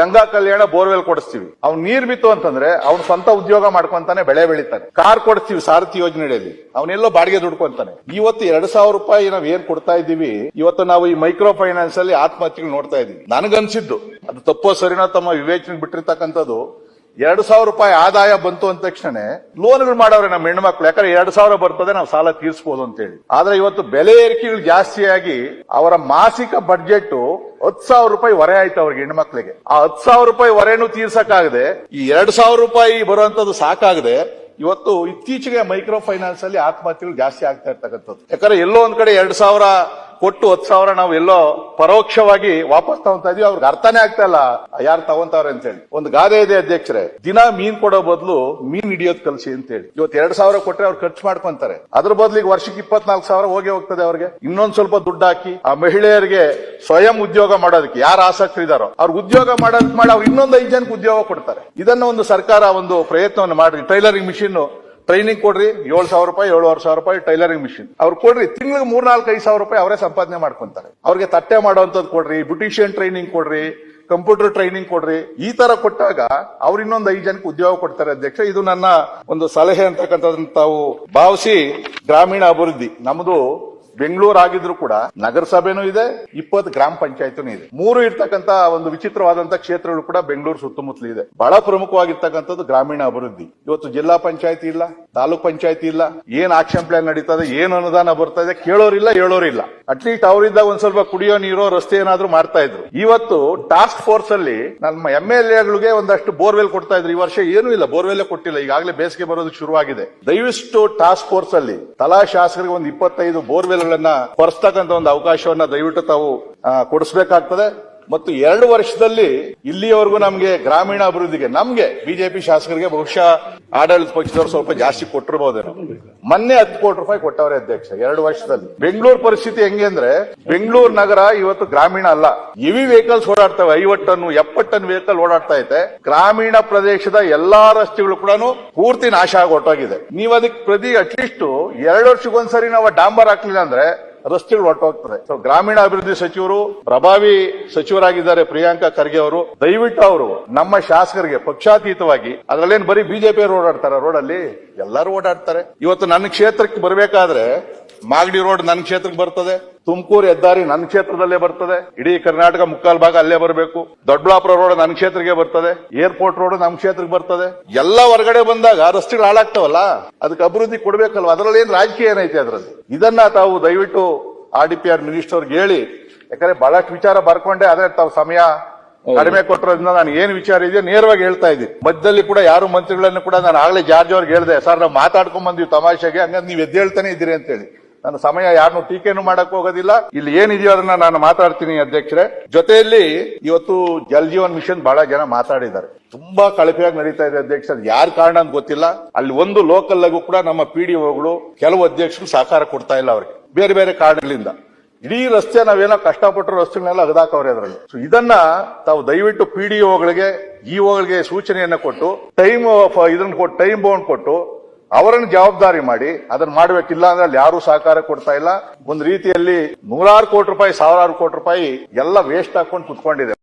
ಗಂಗಾ ಕಲ್ಯಾಣ borewell ಕೊಡಿಸ್ತೀವಿ. ಅವ್ನು ನೀರ್ ಬಿತ್ತು ಅಂತಂದ್ರೆ ಅವ್ನ ಸ್ವಂತ ಉದ್ಯೋಗ ಮಾಡ್ಕೊಂತಾನೆ ಬೆಳೆ ಬೆಳಿತಾನೆ. ಕಾರ್ ಕೊಡಿಸ್ತೀವಿ ಸಾರಥಿ ಯೋಜನೆಯಲ್ಲಿ ಅವನೆಲ್ಲೋ ಬಾಡಿಗೆ ದುಡ್ಕೊಂತಾನೆ ಇವತ್ತು ಎರಡ್ ಸಾವಿರ ರೂಪಾಯಿ ನಾವ್ ಏನ್ ಕೊಡ್ತಾ ಇದ್ದೀವಿ, ಇವತ್ತು ನಾವು ಈ ಮೈಕ್ರೋ ಫೈನಾನ್ಸ್ ಅಲ್ಲಿ ಆತ್ಮಹತ್ಯೆಗಳು ನೋಡ್ತಾ ಇದೀವಿ ನನಗನ್ಸಿದ್ದು, ಅದು ತಪ್ಪೋ ಸರಿನೋ ತಮ್ಮ ವಿವೇಚನೆ ಬಿಟ್ಟಿರ್ತಕ್ಕಂಥದ್ದು, ಎರಡು ಸಾವಿರ ರೂಪಾಯಿ ಆದಾಯ ಬಂತು ಅಂದ ತಕ್ಷಣ ಲೋನ್ಗಳು ಮಾಡವ್ರೆ ನಮ್ಮ ಹೆಣ್ಮಕ್ಳು. ಯಾಕಂದ್ರೆ ಎರಡು ಸಾವಿರ ಬರ್ತದೆ, ನಾವು ಸಾಲ ತೀರಿಸಬಹುದು ಅಂತ ಹೇಳಿ ಆದ್ರೆ ಇವತ್ತು ಬೆಲೆ ಏರಿಕೆಗಳು ಜಾಸ್ತಿಯಾಗಿ ಅವರ ಮಾಸಿಕ ಬಡ್ಜೆಟ್ ಹತ್ತು ಸಾವಿರ ರೂಪಾಯಿ ಹೊರೆ ಆಯ್ತು ಅವ್ರಿಗೆ ಹೆಣ್ಮಕ್ಳಿಗೆ ಆ ಹತ್ತು ಸಾವಿರ ರೂಪಾಯಿ ಹೊರೆನೂ ತೀರ್ಸಕ್ಕಾಗದೆ, ಈ ಎರಡ್ ಸಾವಿರ ರೂಪಾಯಿ ಬರುವಂತದ್ದು ಸಾಕಾಗದೆ, ಇವತ್ತು ಇತ್ತೀಚೆಗೆ ಮೈಕ್ರೋ ಫೈನಾನ್ಸ್ ಅಲ್ಲಿ ಆತ್ಮಹತ್ಯೆಗಳು ಜಾಸ್ತಿ ಆಗ್ತಾ ಇರ್ತಕ್ಕಂಥದ್ದು. ಯಾಕಂದ್ರೆ ಎಲ್ಲೋ ಒಂದ್ ಕಡೆ ಎರಡ್ ಸಾವಿರ ಕೊಟ್ಟು ಹತ್ತು ಸಾವಿರ ನಾವು ಎಲ್ಲೋ ಪರೋಕ್ಷವಾಗಿ ವಾಪಸ್ ತಗೊಂತ ಇದೀವಿ, ಅವ್ರಿಗೆ ಅರ್ಥನೇ ಆಗ್ತಾ ಇಲ್ಲ. ಯಾರು ತಗೊಂತಾವ್ರೆ ಅಂತ ಹೇಳಿ ಒಂದು ಗಾದೆ ಇದೆ ಅಧ್ಯಕ್ಷರೇ, ದಿನ ಮೀನ್ ಕೊಡೋ ಬದಲು ಮೀನ್ ಹಿಡಿಯೋದ್ ಕಲ್ಸಿ ಅಂತ ಹೇಳಿ ಇವತ್ತು ಎರಡ್ ಸಾವಿರ ಕೊಟ್ಟರೆ ಅವ್ರು ಖರ್ಚು ಮಾಡ್ಕೊಂತಾರೆ. ಅದ್ರ ಬದಲಿಗೆ ವರ್ಷಕ್ಕೆ ಇಪ್ಪತ್ನಾಲ್ಕು ಸಾವಿರ ಹೋಗಿ ಹೋಗ್ತದೆ ಅವ್ರಿಗೆ. ಇನ್ನೊಂದ್ ಸ್ವಲ್ಪ ದುಡ್ಡು ಹಾಕಿ ಆ ಮಹಿಳೆಯರಿಗೆ ಸ್ವಯಂ ಉದ್ಯೋಗ ಮಾಡೋದಕ್ಕೆ ಯಾರು ಆಸಕ್ತಿ ಇದಾರೋ ಅವ್ರಿಗೆ ಉದ್ಯೋಗ ಮಾಡೋದಕ್ಕೆ ಮಾಡಿ ಅವ್ರು ಇನ್ನೊಂದು ಐದು ಜನಕ್ಕೆ ಉದ್ಯೋಗ ಕೊಡ್ತಾರೆ. ಇದನ್ನ ಒಂದು ಸರ್ಕಾರ ಒಂದು ಪ್ರಯತ್ನವನ್ನು ಮಾಡಿ ಟೈಲರಿಂಗ್ ಮಿಷಿನ್ ಟ್ರೈನಿಂಗ್ ಕೊಡ್ರಿ, ಏಳು ಸಾವಿರ ರೂಪಾಯಿ, ಏಳುವರೆ ಸಾವಿರ ರೂಪಾಯಿ ಟೈಲರಿಂಗ್ ಮಿಷಿನ್ ಅವ್ರು ಕೊಡ್ರಿ, ತಿಂಗಳಿಗೆ ಮೂರ್ನಾಲ್ಕು, ಐದು ಸಾವಿರ ರೂಪಾಯಿ ಅವರೇ ಸಂಪಾದನೆ ಮಾಡ್ಕೊಂತಾರೆ. ಅವ್ರಿಗೆ ತಟ್ಟೆ ಮಾಡುವಂಥದ್ದು ಕೊಡ್ರಿ ಬ್ಯೂಟಿಷಿಯನ್ ಟ್ರೈನಿಂಗ್ ಕೊಡ್ರಿ ಕಂಪ್ಯೂಟರ್ ಟ್ರೈನಿಂಗ್ ಕೊಡ್ರಿ. ಈ ತರ ಕೊಟ್ಟಾಗ ಅವ್ರು ಇನ್ನೊಂದು ಐದು ಜನಕ್ಕೆ ಉದ್ಯೋಗ ಕೊಡ್ತಾರೆ ಅಧ್ಯಕ್ಷ. ಇದು ನನ್ನ ಒಂದು ಸಲಹೆ ಅಂತಕ್ಕಂಥದ್ದನ್ನ ತಾವು ಭಾವಿಸಿ ಗ್ರಾಮೀಣ ಅಭಿವೃದ್ಧಿ. ನಮ್ದು ಬೆಂಗಳೂರು ಆಗಿದ್ರು ಕೂಡ ನಗರಸಭೆನೂ ಇದೆ, ಇಪ್ಪತ್ತು ಗ್ರಾಮ ಪಂಚಾಯತ್ನೂ ಇದೆ. ಮೂರು ಇರ್ತಕ್ಕಂತ ಒಂದು ವಿಚಿತ್ರವಾದಂತ ಕ್ಷೇತ್ರಗಳು ಕೂಡ ಬೆಂಗಳೂರು ಸುತ್ತಮುತ್ತಲು ಇದೆ ಬಹಳ ಪ್ರಮುಖವಾಗಿರ್ತಕ್ಕಂಥದ್ದು ಗ್ರಾಮೀಣ ಅಭಿವೃದ್ಧಿ ಇವತ್ತು ಜಿಲ್ಲಾ ಪಂಚಾಯತಿ ಇಲ್ಲ ತಾಲೂಕ್ ಪಂಚಾಯತಿ ಇಲ್ಲ, ಏನ್ ಆಕ್ಷನ್ ಪ್ಲಾನ್ ನಡೀತದೆ, ಏನ್ ಅನುದಾನ ಬರ್ತಾ ಇದೆ ಕೇಳೋರಿಲ್ಲ, ಹೇಳೋರಿಲ್ಲ. ಅಟ್ಲೀಸ್ಟ್ ಅವರಿಂದ ಒಂದ್ ಸ್ವಲ್ಪ ಕುಡಿಯೋ ನೀರೋ, ರಸ್ತೆ ಏನಾದ್ರೂ ಮಾಡ್ತಾ ಇದ್ರು. ಇವತ್ತು ಟಾಸ್ಕ್ ಫೋರ್ಸ್ ಅಲ್ಲಿ ನಮ್ಮ ಎಂ ಎಲ್ ಎಗಳಿಗೆ ಒಂದಷ್ಟು ಬೋರ್ವೆಲ್ ಕೊಡ್ತಾ ಇದ್ರು. ಈ ವರ್ಷ ಏನೂ ಇಲ್ಲ ಬೋರ್ವೆಲ್ ಕೊಟ್ಟಿಲ್ಲ. ಈಗಾಗಲೇ ಬೇಸಿಗೆ ಬರೋದಕ್ಕೆ ಶುರುವಾಗಿದೆ. ದಯವಿಷ್ಟು ಟಾಸ್ಕ್ ಫೋರ್ಸ್ ಅಲ್ಲಿ ತಲಾ ಶಾಸಕರಿಗೆ ಒಂದು ಇಪ್ಪತ್ತೈದು ಬೋರ್ವೆಲ್ ಗಳನ್ನ ಕೊರೆಸ್ತಕ್ಕಂತ ಒಂದು ಅವಕಾಶವನ್ನ ದಯವಿಟ್ಟು ತಾವು ಕೊಡಿಸ್ಬೇಕಾಗ್ತದೆ. ಮತ್ತು ಎರಡು ವರ್ಷದಲ್ಲಿ ಇಲ್ಲಿಯವರೆಗೂ ನಮಗೆ ಗ್ರಾಮೀಣ ಅಭಿವೃದ್ಧಿಗೆ ನಮಗೆ ಬಿಜೆಪಿ ಶಾಸಕರಿಗೆ ಬಹುಶಃ ಆಡಳಿತ ಪಕ್ಷದವರು ಸ್ವಲ್ಪ ಜಾಸ್ತಿ ಕೊಟ್ಟಿರಬಹುದೇನೋ ಮೊನ್ನೆ ಹತ್ತು ಕೋಟಿ ರೂಪಾಯಿ ಕೊಟ್ಟವರೇ ಅಧ್ಯಕ್ಷ, ಎರಡು ವರ್ಷದಲ್ಲಿ. ಬೆಂಗಳೂರು ಪರಿಸ್ಥಿತಿ ಹೆಂಗೆ ಅಂದ್ರೆ, ಬೆಂಗಳೂರು ನಗರ ಇವತ್ತು ಗ್ರಾಮೀಣ ಅಲ್ಲ. ಇವಿ ವೆಹಿಕಲ್ಸ್ ಓಡಾಡ್ತವೆ ಐವತ್ತು ಟನ್ ಎಪ್ಪತ್ತು ಟನ್ ವೆಹಿಕಲ್ ಓಡಾಡ್ತಾ ಐತೆ. ಗ್ರಾಮೀಣ ಪ್ರದೇಶದ ಎಲ್ಲಾ ರಸ್ತೆಗಳು ಕೂಡ ಪೂರ್ತಿ ನಾಶ ಆಗಿ ಹೊಟ್ಟೋಗಿದೆ ನೀವು ಅದಕ್ಕೆ ಪ್ರತಿ ಅಟ್ಲೀಸ್ಟ್ ಎರಡು ವರ್ಷಕ್ಕೊಂದ್ಸರಿ ನಾವು ಡಾಂಬರ್ ಹಾಕ್ಲಿಲ್ಲ ಅಂದ್ರೆ ರಸ್ತೆಗಳು ಹೊಟ್ಟೋಗ್ತದೆ ಸೊ ಗ್ರಾಮೀಣ ಅಭಿವೃದ್ಧಿ ಸಚಿವರು, ಪ್ರಭಾವಿ ಸಚಿವರಾಗಿದ್ದಾರೆ ಪ್ರಿಯಾಂಕಾ ಖರ್ಗೆ ಅವರು. ದಯವಿಟ್ಟು ಅವರು, ನಮ್ಮ ಶಾಸಕರಿಗೆ ಪಕ್ಷಾತೀತವಾಗಿ, ಅದ್ರಲ್ಲೇನು ಬರೀ ಬಿಜೆಪಿ ಓಡಾಡ್ತಾರೆ, ರೋಡಲ್ಲಿ ಎಲ್ಲರೂ ಓಡಾಡ್ತಾರೆ. ಇವತ್ತು ನನ್ನ ಕ್ಷೇತ್ರಕ್ಕೆ ಬರಬೇಕಾದ್ರೆ, ಮಾಗಡಿ ರೋಡ್ ನನ್ನ ಕ್ಷೇತ್ರಕ್ಕೆ ಬರ್ತದೆ. ತುಮಕೂರು ಹೆದ್ದಾರಿ ನನ್ನ ಕ್ಷೇತ್ರದಲ್ಲೇ ಬರ್ತದೆ. ಇಡೀ ಕರ್ನಾಟಕ ಮುಕ್ಕಾಲ್ ಭಾಗ ಅಲ್ಲೇ ಬರಬೇಕು. ದೊಡ್ಡಬಳ್ಳಾಪುರ ರೋಡ್ ನನ್ನ ಕ್ಷೇತ್ರಕ್ಕೆ ಬರ್ತದೆ. ಏರ್ಪೋರ್ಟ್ ರೋಡ್ ನಮ್ಮ ಕ್ಷೇತ್ರಕ್ಕೆ ಬರ್ತದೆ. ಎಲ್ಲ ಹೊರಗಡೆ ಬಂದಾಗ ರಸ್ತೆಗಳು ಹಾಳಾಗ್ತಾವಲ್ಲ? ಅದಕ್ಕೆ ಅಭಿವೃದ್ಧಿ ಕೊಡ್ಬೇಕಲ್ವ? ಅದರಲ್ಲಿ ಏನ್ ರಾಜಕೀಯ ಏನೈತೆ ಅದರಲ್ಲಿ? ಇದನ್ನ ತಾವು ದಯವಿಟ್ಟು R D P R minister ಅವ್ರಿಗೆ ಹೇಳಿ. ಯಾಕಂದ್ರೆ ಬಹಳಷ್ಟು ವಿಚಾರ ಬರ್ಕೊಂಡೆ ಆದ್ರೆ ತಾವು ಸಮಯ ಕಡಿಮೆ ಕೊಟ್ಟಿರೋದ್ರಿಂದ ನಾನು ಏನ್ ವಿಚಾರ ಇದೆಯೋ ನೇರವಾಗಿ ಹೇಳ್ತಾ ಇದ್ದೀನಿ. ಮಧ್ಯದಲ್ಲಿ ಕೂಡ ಯಾರು ಮಂತ್ರಿಗಳನ್ನು ಕೂಡ ನಾನು ಆಗ್ಲೇ ಜಾರ್ಜ್ ಅವ್ರಿಗೆ ಹೇಳಿದೆ ಸರ್ ನಾವು ಮಾತಾಡ್ಕೊಂಡ್ ಬಂದಿವಿ ತಮಾಷೆಗೆ ಹಂಗಂದ್ರೆ ನೀವು ಎದ್ದೇಳ್ತಾನೆ ಇದ್ದೀರಿ ಅಂತೇಳಿ. ನನ್ನ ಸಮಯ ಯಾರನ್ನು ಟೀಕೆನು ಮಾಡಕ್ ಹೋಗೋದಿಲ್ಲ. ಇಲ್ಲಿ ಏನಿದೆಯೋ ಅದನ್ನ ನಾನು ಮಾತಾಡ್ತೀನಿ ಅಧ್ಯಕ್ಷರೇ. ಜೊತೆಯಲ್ಲಿ ಇವತ್ತು ಜಲ್ ಜೀವನ್ ಮಿಷನ್ ಬಹಳ ಜನ ಮಾತಾಡಿದ್ದಾರೆ. ತುಂಬಾ ಕಳಪೆಯಾಗಿ ನಡೀತಾ ಇದೆ ಅಧ್ಯಕ್ಷ ಯಾರ ಕಾರಣ ಅಂತ ಗೊತ್ತಿಲ್ಲ. ಅಲ್ಲಿ ಒಂದು ಲೋಕಲ್ ಕೂಡ ನಮ್ಮ ಪಿ ಡಿ ಕೆಲವು ಅಧ್ಯಕ್ಷರು ಸಹಕಾರ ಕೊಡ್ತಾ ಇಲ್ಲ ಅವರಿಗೆ. ಬೇರೆ ಬೇರೆ ಕಾರಣಗಳಿಂದ. ಇಡೀ ರಸ್ತೆ ನಾವೇನೋ ಕಷ್ಟಪಟ್ಟರು ರಸ್ತೆಗಳನ್ನೆಲ್ಲ ಅಗದಾಕವ್ರೆ ಅದರಲ್ಲಿ. ಸೊ ಇದನ್ನ ತಾವು ದಯವಿಟ್ಟು ಪಿ ಡಿ ಒಗಳಿಗೆ ಇಒಗಳಿಗೆ ಸೂಚನೆಯನ್ನ ಕೊಟ್ಟು ಟೈಮ್ ಇದನ್ನ ಕೊಟ್ಟು ಟೈಮ್ ಬೌಂಡ್ ಕೊಟ್ಟು ಅವರನ್ನು ಜವಾಬ್ದಾರಿ ಮಾಡಿ ಅದನ್ನ ಮಾಡಬೇಕಿಲ್ಲ ಅಂದ್ರೆ ಅಲ್ಲಿ ಯಾರು ಸಹಕಾರ ಕೊಡ್ತಾ ಇಲ್ಲ. ಒಂದು ರೀತಿಯಲ್ಲಿ ನೂರಾರು ಕೋಟಿ ರೂಪಾಯಿ, ಸಾವಿರಾರು ಕೋಟಿ ರೂಪಾಯಿ ಎಲ್ಲ ವೇಸ್ಟ್ ಹಾಕೊಂಡು ಕುತ್ಕೊಂಡಿದೆ.